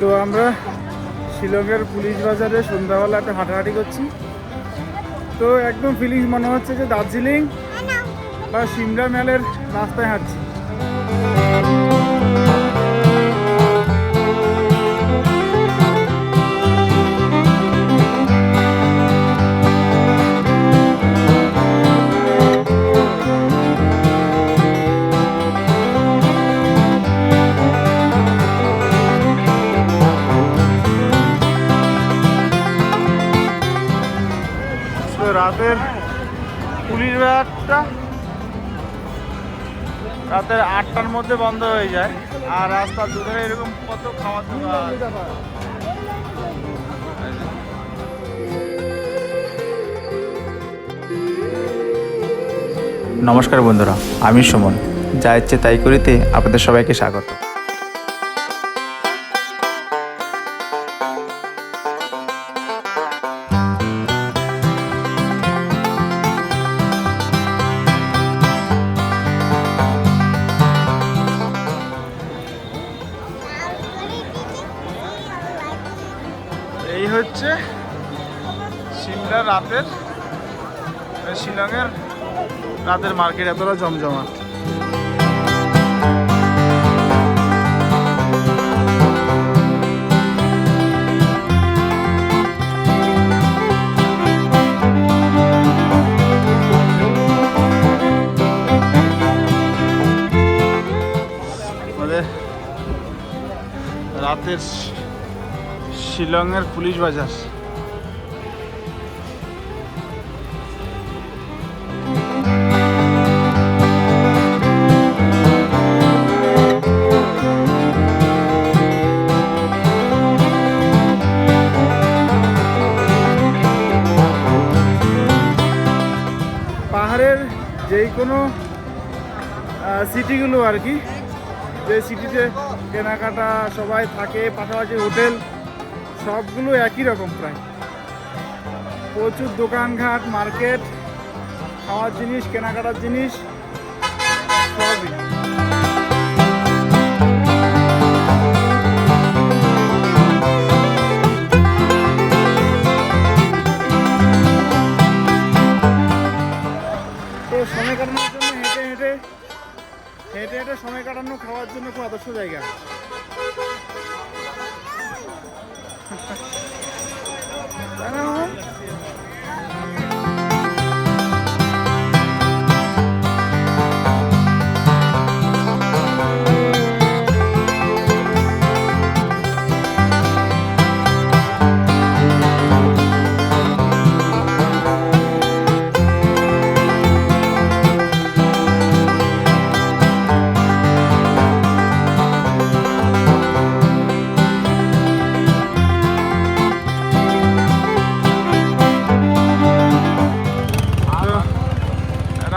তো আমরা শিলংয়ের পুলিশ বাজারে সন্ধ্যাবেলা একটা হাঁটাহাঁটি করছি। তো একদম ফিলিংস মনে হচ্ছে যে দার্জিলিং বা সিমলা মেলের রাস্তায় হাঁটছি। রাতের পুলিশ বাজারটা রাতের আটটার মধ্যে বন্ধ হয়ে যায়। আর রাস্তার দুধারে এরকম কত খাওয়ার দোকান নমস্কার বন্ধুরা, আমি সুমন। যা ইচ্ছে তাই করিতে আপনাদের সবাইকে স্বাগত। হচ্ছে সিমলা রাতের মানে শিলংয়ের রাতের মার্কেট এতটা জমজমাট। আমাদের রাতের শিলংয়ের পুলিশ বাজার। পাহাড়ের যেই কোনো সিটিগুলো আর কি, যে সিটিতে কেনাকাটা সবাই থাকে, পাশাপাশি হোটেল সবগুলো একই রকম প্রায়। প্রচুর দোকানঘাট, মার্কেট, খাওয়ার জিনিস, কেনাকাটার জিনিস, সবই। সময় কাটানোর জন্য হেঁটে হেঁটে হেঁটে হেঁটে সময় কাটানো, খাওয়ার জন্য খুব আদর্শ জায়গা। তাই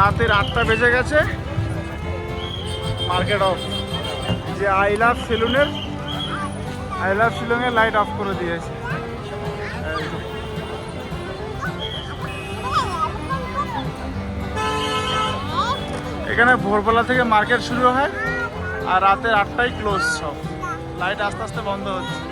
রাতের আটটা বেজে গেছে। Market off. যে আই লাভ সেলুনের, আই লাভ শিলংয়ের লাইট অফ করে দিয়েছে। এখানে ভোরবেলা থেকে মার্কেট শুরু হয় আর রাতের আটটায় ক্লোজ সব। লাইট আস্তে আস্তে বন্ধ হচ্ছে।